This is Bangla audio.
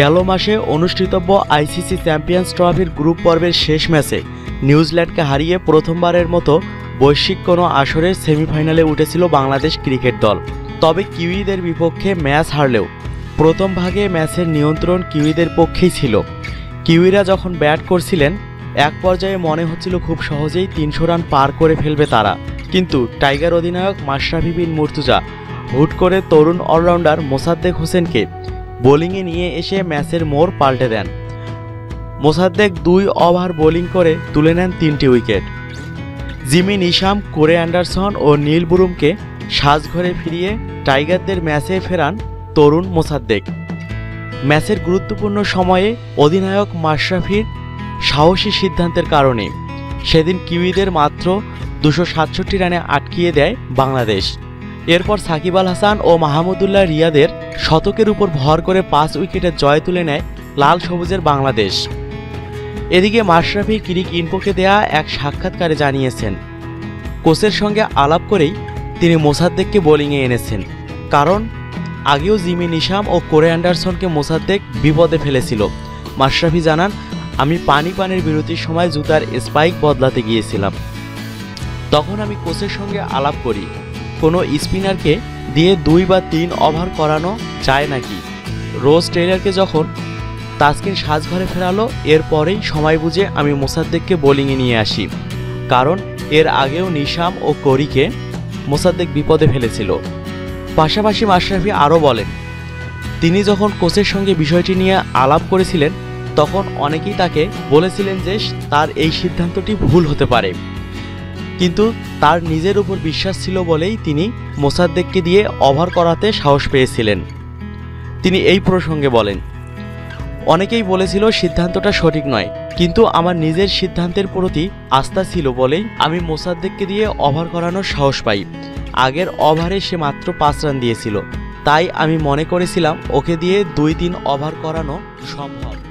গেল মাসে অনুষ্ঠিতব্য আইসিসি চ্যাম্পিয়ন্স ট্রফির গ্রুপ পর্বের শেষ ম্যাচে নিউজিল্যান্ডকে হারিয়ে প্রথমবারের মতো বৈশ্বিক কোনো আসরের সেমিফাইনালে উঠেছিল বাংলাদেশ ক্রিকেট দল। তবে কিউইদের বিপক্ষে ম্যাচ হারলেও প্রথম ভাগে ম্যাচের নিয়ন্ত্রণ কিউইদের পক্ষেই ছিল। কিউইরা যখন ব্যাট করছিলেন, এক পর্যায়ে মনে হচ্ছিল খুব সহজেই তিনশো রান পার করে ফেলবে তারা। কিন্তু টাইগার অধিনায়ক মাশরাফি বিন মুর্তুজা হুট করে তরুণ অলরাউন্ডার মোসাদ্দেক হোসেনকে বোলিংয়ে নিয়ে এসে ম্যাচের মোড় পাল্টে দেন। মোসাদ্দেক দুই ওভার বোলিং করে তুলে নেন তিনটি wicket. Jimmy Neesham, Corey Anderson ও নীল বুরুমকে সাজঘরে ফিরিয়ে টাইগারদের ম্যাচে ফেরান তরুণ মোসাদ্দেক। ম্যাচের গুরুত্বপূর্ণ সময়ে অধিনায়ক মাশরাফির সাহসী সিদ্ধান্তের কারণে সেদিন কিউইদের মাত্র দুশো সাতষট্টি রানে আটকিয়ে দেয় বাংলাদেশ। এরপর সাকিব আল হাসান ও মাহমুদুল্লাহ রিয়াদের শতকের উপর ভর করে পাঁচ উইকেটে জয় তুলে নেয় লাল সবুজের বাংলাদেশ। এদিকে মাশরাফি কিরিক ইনফোকে দেয়া এক সাক্ষাৎকারে জানিয়েছেন, কোচের সঙ্গে আলাপ করেই তিনি মোসাদ্দেককে বোলিংয়ে এনেছেন, কারণ আগেও জিমি নিশাম ও কোরে অ্যান্ডারসনকে মোসাদ্দেক বিপদে ফেলেছিল। মাশরাফি জানান, আমি পানি পানের বিরতির সময় জুতার স্পাইক বদলাতে গিয়েছিলাম। তখন আমি কোচের সঙ্গে আলাপ করি। কোনো স্পিনারকে দিয়ে দুই বা তিন ওভার করানো যায় নাকি? রোজ টেইলারকে যখন তাসকিন সাজঘরে ফেরালো, এরপরেই সময় বুঝে আমি মোসাদ্দেককে বোলিংয়ে নিয়ে আসি। কারণ এর আগেও নিশাম ও করিকে মোসাদ্দেক বিপদে ফেলেছিল। পাশাপাশি মাশরাফি আরও বলেন, তিনি যখন কোচের সঙ্গে বিষয়টি নিয়ে আলাপ করেছিলেন, তখন অনেকেই তাকে বলেছিলেন যে তার এই সিদ্ধান্তটি ভুল হতে পারে। কিন্তু তার নিজের উপর বিশ্বাস ছিল বলেই তিনি মোসাদ্দেককে দিয়ে ওভার করাতে সাহস পেয়েছিলেন। তিনি এই প্রসঙ্গে বলেন, অনেকেই বলেছিল সিদ্ধান্তটা সঠিক নয়, কিন্তু আমার নিজের সিদ্ধান্তের প্রতি আস্থা ছিল বলেই আমি মোসাদ্দেককে দিয়ে ওভার করানোর সাহস পাই। আগের ওভারে সে মাত্র পাঁচ রান দিয়েছিল, তাই আমি মনে করেছিলাম ওকে দিয়ে দুই তিন ওভার করানো সম্ভব।